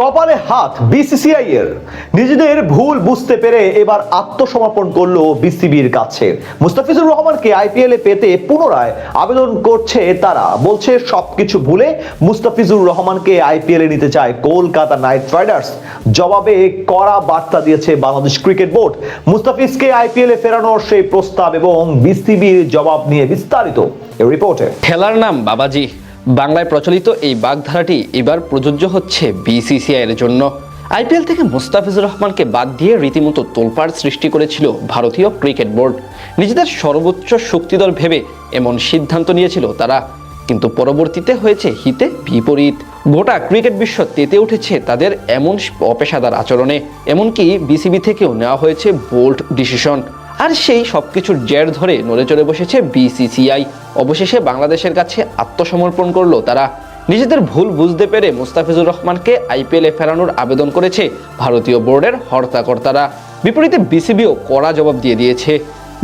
কপালে হাত বিসিসিআই এর। নিজেদের ভুল বুঝতে পেরে এবার আত্মসমর্পণ করল বিসিবির কাছে। মুস্তাফিজুর রহমানকে আইপিএল এ পেতে পুনরায় আবেদন করছে তারা। বলছে, সবকিছু ভুলে মুস্তাফিজুর রহমানকে আইপিএল এ নিতে চায় কলকাতা নাইট রাইডার্স। জবাবে কড়া বার্তা দিয়েছে বাংলাদেশ ক্রিকেট বোর্ড। মুস্তাফিজকে আইপিএল এ ফেরানোর সেই প্রস্তাব এবং বিসিবির জবাব নিয়ে বিস্তারিত রিপোর্টে। খেলার নাম, বাবাজি। বাংলায় প্রচলিত এই বাগধারাটি এবার প্রযোজ্য হচ্ছে বিসিসিআই এর জন্য। আইপিএল থেকে মুস্তাফিজুর রহমানকে বাদ দিয়ে রীতিমতো তোলপাড় সৃষ্টি করেছিল ভারতীয় ক্রিকেট বোর্ড। নিজেদের সর্বোচ্চ শক্তিদল ভেবে এমন সিদ্ধান্ত নিয়েছিল তারা। কিন্তু পরবর্তীতে হয়েছে হিতে বিপরীত। গোটা ক্রিকেট বিশ্ব তেতে উঠেছে তাদের এমন অপেশাদার আচরণে। এমনকি বিসিবি থেকেও নেওয়া হয়েছে বোল্ড ডিসিশন। আর সেই সবকিছুর জের ধরে নড়ে চড়ে বসেছে বিসিসিআই অবশেষে বাংলাদেশের কাছে আত্মসমর্পণ করল তারা। নিজেদের ভুল বুঝতে পেরে মুস্তাফিজুর রহমানকে আইপিএলে ফেরানোর আবেদন করেছে ভারতীয় বোর্ডের হর্তাকর্তারা। বিপরীতে বিসিবিও কড়া জবাব দিয়ে দিয়েছে।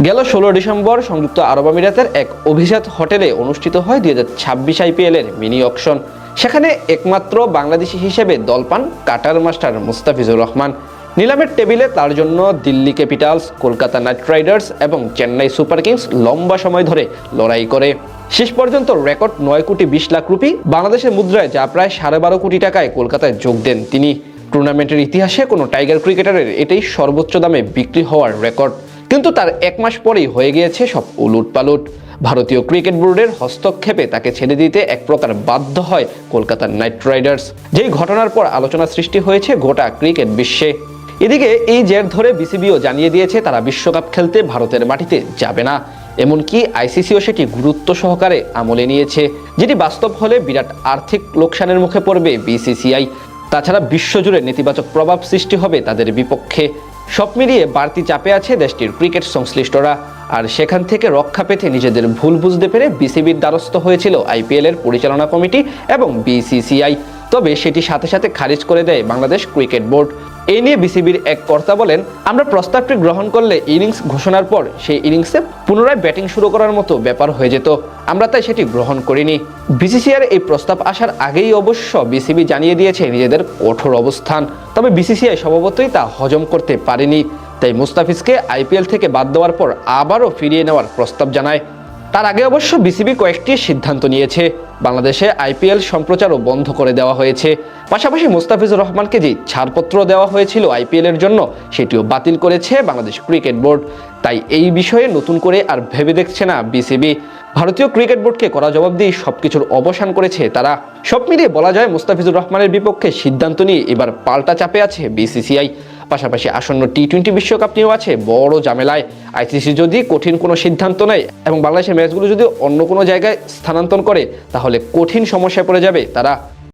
গেল ষোলো ডিসেম্বর সংযুক্ত আরব আমিরাতের এক অভিজাত হোটেলে অনুষ্ঠিত হয় দুই হাজার ছাব্বিশ আইপিএল এর মিনি অকশন। সেখানে একমাত্র বাংলাদেশি হিসেবে দল পান কাটার মাস্টার মুস্তাফিজুর রহমান। নিলামের টেবিলে তার জন্য Delhi Capitals, Kolkata Knight Riders এবং চেন্নাই সুপার কিংস লম্বা সময় ধরে লড়াই করে। শেষ পর্যন্ত রেকর্ড নয় কোটি বিশ লাখ রুপি। বাংলাদেশের মুদ্রায় যা প্রায় সাড়ে বারো কোটি টাকায় কলকাতায় যোগ দেন তিনি। টুর্নামেন্টের ইতিহাসে কোনো টাইগার ক্রিকেটারের এটাই সর্বোচ্চ দামে বিক্রি হওয়ার রেকর্ড। কিন্তু তার এক মাস পরেই হয়ে গিয়েছে সব উলুট পালুট ভারতীয় ক্রিকেট বোর্ডের হস্তক্ষেপে তাকে ছেড়ে দিতে এক প্রকার বাধ্য হয় কলকাতার নাইট রাইডার্স। যেই ঘটনার পর আলোচনা সৃষ্টি হয়েছে গোটা ক্রিকেট বিশ্বে। এদিকে এই জের ধরে বিসিবিও জানিয়ে দিয়েছে, তারা বিশ্বকাপ খেলতে ভারতের মাটিতে যাবে না। এমনকি আইসিসিও সেটি গুরুত্ব সহকারে আমলে নিয়েছে, যেটি বাস্তব হলে বিরাট আর্থিক লোকসানের মুখে পড়বে বিসিসিআই। তাছাড়া বিশ্বজুড়ে নেতিবাচক প্রভাব সৃষ্টি হবে তাদের বিপক্ষে। সব মিলিয়ে বাড়তি চাপে আছে দেশটির ক্রিকেট সংশ্লিষ্টরা, আর সেখান থেকে রক্ষা পেতে নিজেদের ভুল বুঝতে পেরে বিসিবির দ্বারস্থ হয়েছিল আইপিএল এর পরিচালনা কমিটি এবং বিসিসিআই। তবে সেটি সাথে সাথে খারিজ করে দেয় বাংলাদেশ ক্রিকেট বোর্ড। এই নিয়ে বিসিবির এক কর্তা বলেন, আমরা প্রস্তাবটি গ্রহণ করলে ইনিংস ঘোষণার পর সেই ইনিংসে পুনরায় ব্যাটিং শুরু করার মতো ব্যাপার হয়ে যেত। আমরা তাই সেটি গ্রহণ করিনি। বিসিসিআর এই প্রস্তাব আসার আগেই অবশ্য বিসিবি জানিয়ে দিয়েছে নিজেদের কঠোর অবস্থান। তবে বিসিসিআই স্বভাবতই তা হজম করতে পারেনি। তাই মুস্তাফিজকে আইপিএল থেকে বাদ দেওয়ার পর আবারও ফিরিয়ে নেওয়ার প্রস্তাব জানায় তার আগে অবশ্য বিসিবি কয়েকটি সিদ্ধান্ত নিয়েছে। বাংলাদেশে আইপিএল সম্প্রচারও বন্ধ করে দেওয়া হয়েছে। পাশাপাশি মুস্তাফিজুর রহমানকে যে ছাড়পত্র দেওয়া হয়েছিল আইপিএল এর জন্য, সেটিও বাতিল করেছে বাংলাদেশ ক্রিকেট বোর্ড। তাই এই বিষয়ে নতুন করে আর ভেবে দেখছে না বিসিবি। ভারতীয় ক্রিকেট বোর্ডকে করা জবাব দিয়ে সবকিছুর অবসান করেছে তারা। সব মিলিয়ে বলা যায়, মুস্তাফিজুর রহমানের বিপক্ষে সিদ্ধান্ত নিয়ে এবার পাল্টা চাপে আছে বিসিসিআই। পাশাপাশি আসন্ন টি টোয়েন্টি বিশ্বকাপ নিয়েও আছে বড় ঝামেলায়। আইসিসি যদি কঠিন কোনো সিদ্ধান্ত নেয় এবং বাংলাদেশের ম্যাচগুলো যদি অন্য কোনো জায়গায় স্থানান্তর করে, তাহলে কঠিন সমস্যায় পড়ে যাবে তারা।